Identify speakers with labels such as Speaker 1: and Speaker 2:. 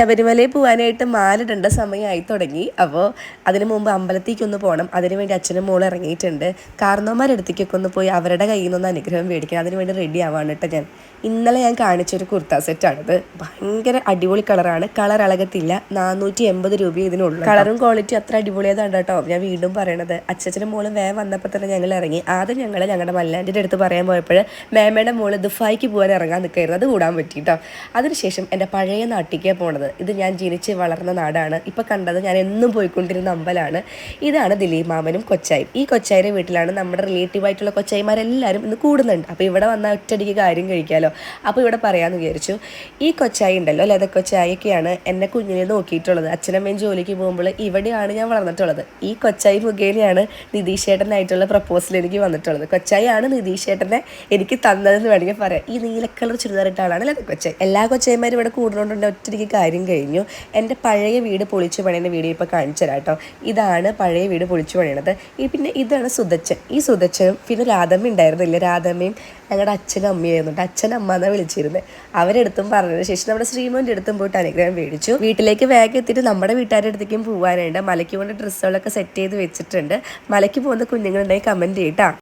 Speaker 1: ശബരിമലയിൽ പോകാനായിട്ട് മാലിടേണ്ട സമയമായി തുടങ്ങി. അപ്പോൾ അതിന് മുമ്പ് അമ്പലത്തേക്ക് ഒന്ന് പോകണം അതിനുവേണ്ടി അച്ഛനും മോൾ ഇറങ്ങിയിട്ടുണ്ട്. കാർന്നോമാരടുത്തേക്കൊക്കെ ഒന്ന് പോയി അവരുടെ കയ്യിൽ നിന്നൊന്ന് അനുഗ്രഹം മേടിക്കണം. അതിനുവേണ്ടി റെഡി ആവാണ് കേട്ടോ ഞാൻ. ഇന്നലെ ഞാൻ കാണിച്ചൊരു കുർത്ത സെറ്റാണിത് ഭയങ്കര അടിപൊളി കളറാണ് കളർ അളകത്തില്ല. നാനൂറ്റി എൺപത് രൂപ ഇതിനുള്ളൂ കളറും ക്വാളിറ്റി അത്ര അടിപൊളിയതാണ് കേട്ടോ. ഞാൻ വീണ്ടും പറയണത്. അച്ഛനും മോളും വേ വന്നപ്പോൾ തന്നെ ഞങ്ങൾ ഇറങ്ങി. ആദ്യം ഞങ്ങൾ ഞങ്ങളുടെ മല്ലാന്റെ അടുത്ത് പറയാൻ പോയപ്പോൾ മേമയുടെ മോൾ ദുഫായിക്ക് പോകാൻ ഇറങ്ങാൻ നിൽക്കായിരുന്നു അത് കൂടാൻ പറ്റി കേട്ടോ. അതിനുശേഷം എന്റെ പഴയ നാട്ടിലേക്കാണ് പോണത്. ഇത് ഞാൻ ജനിച്ച് വളർന്ന നാടാണ്. ഇപ്പം കണ്ടത് ഞാൻ എന്നും പോയിക്കൊണ്ടിരുന്ന അമ്പലമാണ് ഇതാണ് ദിലീപ് മാമനും കൊച്ചായും. ഈ കൊച്ചായിയുടെ വീട്ടിലാണ് നമ്മുടെ റിലേറ്റീവായിട്ടുള്ള കൊച്ചായിമാരെല്ലാവരും ഇന്ന് കൂടുന്നുണ്ട്. അപ്പോൾ ഇവിടെ വന്നാൽ ഒറ്റയടിക്ക് കാര്യം കഴിക്കാമല്ലോ അപ്പോൾ ഇവിടെ പറയാമെന്ന് വിചാരിച്ചു. ഈ കൊച്ചായി ഉണ്ടല്ലോ ലത കൊച്ചായിയൊക്കെയാണ് എന്നെ കുഞ്ഞിനെ നോക്കിയിട്ടുള്ളത്. അച്ഛനമ്മയും ജോലിക്ക് പോകുമ്പോൾ ഇവിടെയാണ് ഞാൻ വളർന്നിട്ടുള്ളത്. ഈ കൊച്ചായി മുഖേനയാണ് നിതീഷ് ചേട്ടനായിട്ടുള്ള പ്രപ്പോസൽ എനിക്ക് വന്നിട്ടുള്ളത്. കൊച്ചായിയാണ് നിതീഷ് ചേട്ടനെ എനിക്ക് തന്നതെന്ന് വേണമെങ്കിൽ പറയാം. ഈ നീല കളർ ചുരിദാറിട്ട ആളാണ് ലത കൊച്ചായി? എല്ലാ കൊച്ചായിമാരും ഇവിടെ കൂടുന്നുണ്ടെങ്കിൽ ഒറ്റയ്ക്ക് കാര്യം കഴിഞ്ഞു. എന്റെ പഴയ വീട് പൊളിച്ചു പണിയുന്ന വീഡിയോ ഇപ്പോൾ കാണിച്ചു തരാം കേട്ടോ. ഇതാണ് പഴയ വീട് പൊളിച്ചു പണിയണത്. ഈ പിന്നെ ഇതാണ് സുതച്ചൻ ഈ സുധച്ചനും പിന്നെ രാധമ്മ ഉണ്ടായിരുന്നില്ല? രാധമ്മയും ഞങ്ങളുടെ അച്ഛനും അമ്മയായിരുന്നു അച്ഛൻ അമ്മ എന്നാണ് വിളിച്ചിരുന്നത് അവരെടുത്തും പറഞ്ഞതിന് ശേഷം നമ്മുടെ ശ്രീമോന്റെ അടുത്തും പോയിട്ട് അനുഗ്രഹം മേടിച്ചു. വീട്ടിലേക്ക് വേഗം എത്തിയിട്ട് നമ്മുടെ വീട്ടുകാരുടെ അടുത്തേക്കും പോകാനുണ്ട് മലയ്ക്ക് കൊണ്ട് ഡ്രസ്സുകളൊക്കെ സെറ്റ് ചെയ്ത് വെച്ചിട്ടുണ്ട്. മലയ്ക്ക് പോകുന്ന കുഞ്ഞുങ്ങളുണ്ടെങ്കിൽ കമന്റ് ചെയ്യട്ടാ